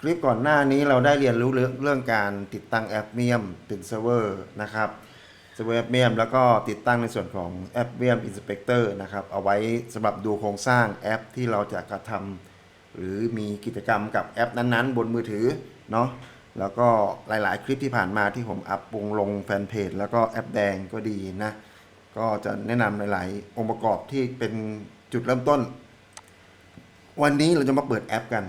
คลิปก่อนหน้านี้เราได้เรียนรู้เรื่องการติดตั้งแอปเมียมติดเซิร์ฟเวอร์นะครับเซิร์ฟเวอร์แอปเมียมแล้วก็ติดตั้งในส่วนของแอปเมียมอินสเปกเตอร์นะครับเอาไว้สำหรับดูโครงสร้างแอปที่เราจะกระทำหรือมีกิจกรรมกับแอปนั้นๆ บนมือถือเนาะแล้วก็หลายๆ คลิปที่ผ่านมาที่ผมอัพปรุงลงแฟนเพจแล้วก็แอปแดงก็ดีนะก็จะแนะนำหลาย ๆ องค์ประกอบที่เป็นจุดเริ่มต้น วันนี้เราจะมาเปิดแอปกัน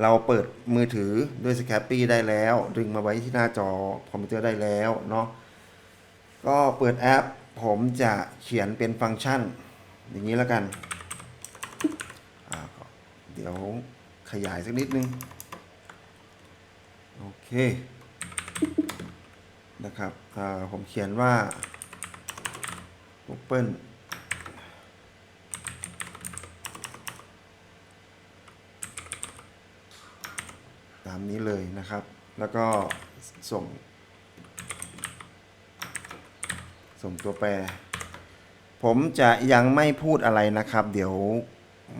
เราเปิดมือถือด้วยสแคปปี้ได้แล้ว ดึงมาไว้ที่หน้าจอคอมพิวเตอร์ได้แล้วเนาะก็เปิดแอป ผมจะเขียนเป็นฟังก์ชัน อย่างนี้แล้วกัน เดี๋ยวขยายสักนิดนึง โอเค นะครับผมเขียนว่า Open ตามนี้เลยนะครับ แล้วก็ส่ง ส่งตัวแปร ผมจะยังไม่พูดอะไรนะครับ เดี๋ยว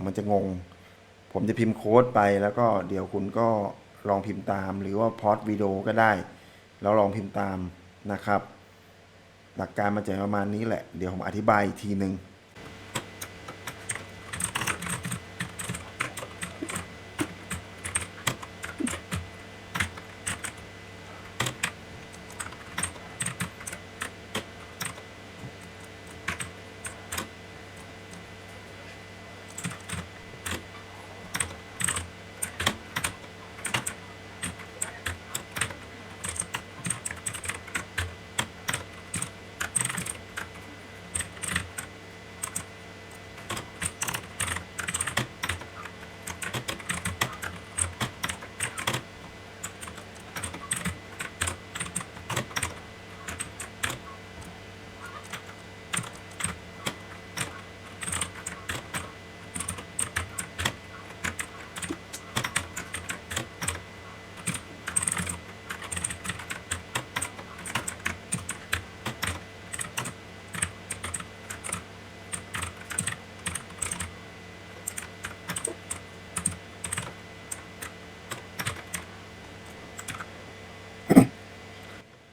มันจะงง ผมจะพิมพ์โค้ดไปแล้วก็เดี๋ยวคุณก็ลองพิมพ์ตาม หรือว่าพอดวิดีโอก็ได้ แล้วลองพิมพ์ตามนะครับ หลักการมันจะประมาณนี้แหละ เดี๋ยวผมอธิบายอีกทีหนึ่ง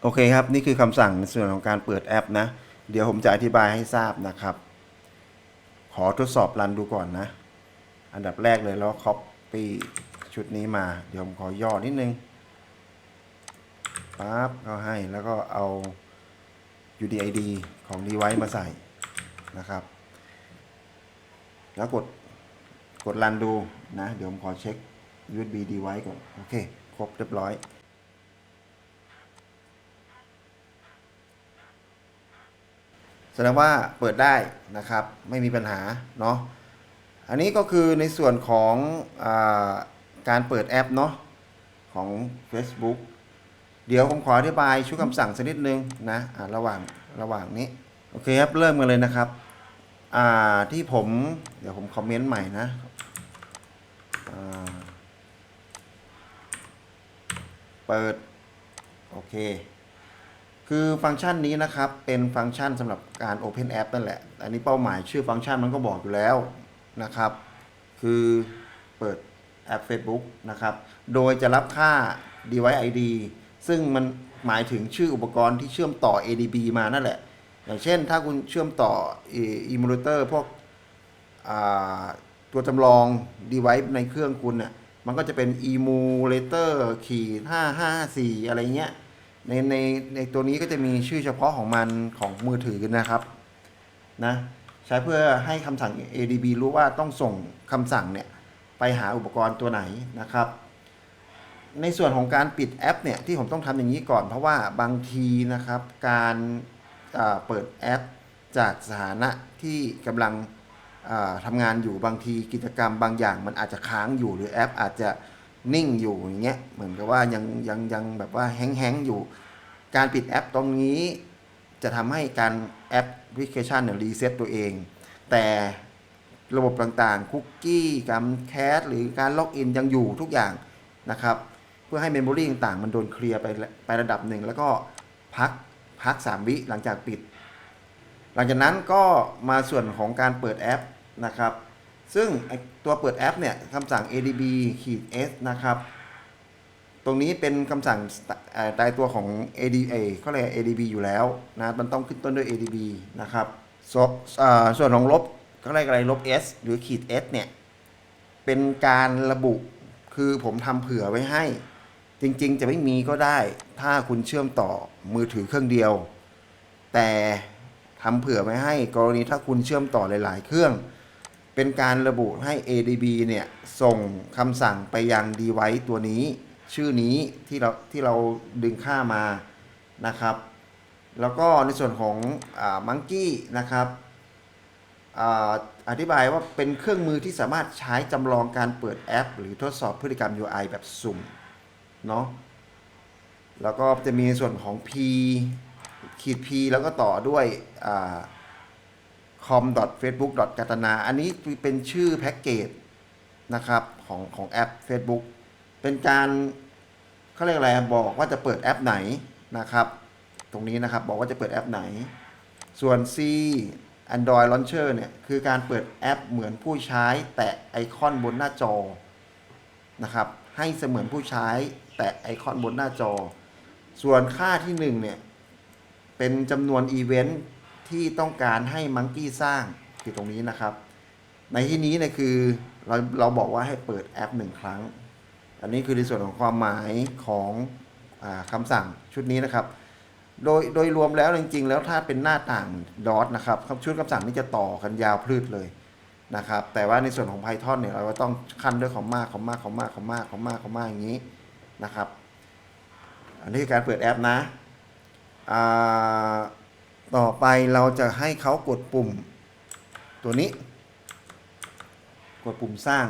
โอเคครับ นี่คือคำสั่งในส่วนของการเปิดแอปนะ เดี๋ยวผมจะอธิบายให้ทราบนะครับ ขอทดสอบรันดูก่อนนะ อันดับแรกเลยแล้ว copy ชุดนี้มา เดี๋ยวผมขอย่อนิดนึงปั๊บก็ให้แล้วก็เอา UDID ของ device มาใส่นะครับ แล้วกดกดรันดูนะ เดี๋ยวผมขอเช็ค USB device ก่อน โอเค ครบเรียบร้อย แสดงว่าเปิดได้นะครับ ไม่มีปัญหาเนาะอันนี้ก็คือในส่วนของอการเปิดแอปเนาะของ Facebook เดี๋ยวผมขออธิบายชุดคำสั่งสักนิดนึงนะอ่าระหว่างระหว่างนี้ โอเคครับ เริ่มกันเลยนะครับที่ผมเดี๋ยวผมคอมเมนต์ใหม่นะเปิด โอเค คือฟังก์ชันนี้นะครับเป็นฟังก์ชันสำหรับการ Open App นั่นแหละ อันนี้เป้าหมายชื่อฟังก์ชันมันก็บอกอยู่แล้วนะครับ คือเปิดแอป Facebook นะครับ โดยจะรับค่า device ID ซึ่งมันหมายถึงชื่ออุปกรณ์ที่เชื่อมต่อ ADB มานั่นแหละ อย่างเช่นถ้าคุณเชื่อมต่อ emulator พวกตัวจำลอง device ในเครื่องคุณเนี่ยมันก็จะเป็น emulator ขีด554 อะไรเงี้ย ในในในตัวนี้ก็จะมีชื่อเฉพาะของมันของมือถือนะครับนะใช้เพื่อให้คำสั่ง ADB รู้ว่าต้องส่งคำสั่งเนี่ยไปหาอุปกรณ์ตัวไหนนะครับ ในส่วนของการปิดแอปเนี่ยที่ผมต้องทำอย่างนี้ก่อน เพราะว่าบางทีนะครับการเปิดแอปจากสถานะที่กำลังทำงานอยู่บางทีกิจกรรมบางอย่างมันอาจจะค้างอยู่หรือแอปอาจจะ นิ่งอยู่อย่างเงี้ยเหมือนกับว่ายังยังยังแบบว่าแห้งๆอยู่ การปิดแอปตรงนี้จะทำให้การแอปพลิเคชันเนี่ยรีเซ็ตตัวเอง แต่ระบบต่างๆ คุกกี้การแคสหรือการล็อกอินยังอยู่ทุกอย่างนะครับ เพื่อให้เมมโมรีต่างๆ มันโดนเคลียร์ไปไประดับหนึ่ง แล้วก็พักพัก 3 วิหลังจากปิด หลังจากนั้นก็มาส่วนของการเปิดแอปนะครับ ซึ่งตัวเปิดแอปเนี่ยคำสั่ง adb ขีด s นะครับ ตรงนี้เป็นคำสั่งตายตัวของ ADA เขาเรียก ADB อยู่แล้วนะมันต้องขึ้นต้นด้วย ADB นะครับสเอ่อส่วนของลบเขาเรียกอะไรลบ S หรือขีด S เนี่ย เป็นการระบุคือผมทำเผื่อไว้ให้ จริงๆ จะไม่มีก็ได้ ถ้าคุณเชื่อมต่อมือถือเครื่องเดียว แต่ทำเผื่อไว้ให้กรณีถ้าคุณเชื่อมต่อหลาย ๆ เครื่อง เป็นการระบุให้ ADB เนี่ย ส่งคำสั่งไปยัง device ตัวนี้ ชื่อนี้ที่เราที่เราดึงค่ามานะครับ แล้วก็ในส่วนของมังกี้นะครับออธิบายว่าเป็นเครื่องมือที่สามารถใช้จำลองการเปิดแอป หรือทดสอบพฤติกรรม UI แบบสุ่มเนาะแล้วก็จะมีส่วนของ P ขีด P แล้วก็ต่อด้วยอ่า com.facebook. กาตนาอันนี้เป็นชื่อแพ็กเกจนะครับของของแอป Facebook เป็นการเขาเรียกอะไรบอกว่าจะเปิดแอปไหนนะครับ ตรงนี้นะครับบอกว่าจะเปิดแอปไหน ส่วน C Android Launcher เนี่ยคือการเปิดแอปเหมือนผู้ใช้แตะไอคอนบนหน้าจอนะครับให้เสมือนผู้ใช้แตะไอคอนบนหน้าจอ ส่วนค่าที่1เนี่ยเป็นจำนวนอีเวนท์ ที่ต้องการให้มังกี้สร้างคือตรงนี้นะครับ ในที่นี้เนี่ยคือเราเราบอกว่าให้เปิดแอปหนึ่งครั้ง อันนี้คือในส่วนของความหมายของอคำสั่งชุดนี้นะครับ โดยโดยรวมแล้วจริง ๆ แล้วถ้าเป็นหน้าต่างดอทนะครับชุดคำสั่งนี้จะต่อกันยาวพลืดเลยนะครับ แต่ว่าในส่วนของ Python เนี่ยเราก็ต้องขั้นด้วยคอมมาคอมมาคอมมาคอมมาคอมมาคอมมาอย่างนี้นะครับ อันนี้คือการเปิดแอปนะอ่า ต่อไปเราจะให้เขากดปุ่มตัวนี้ กดปุ่มสร้าง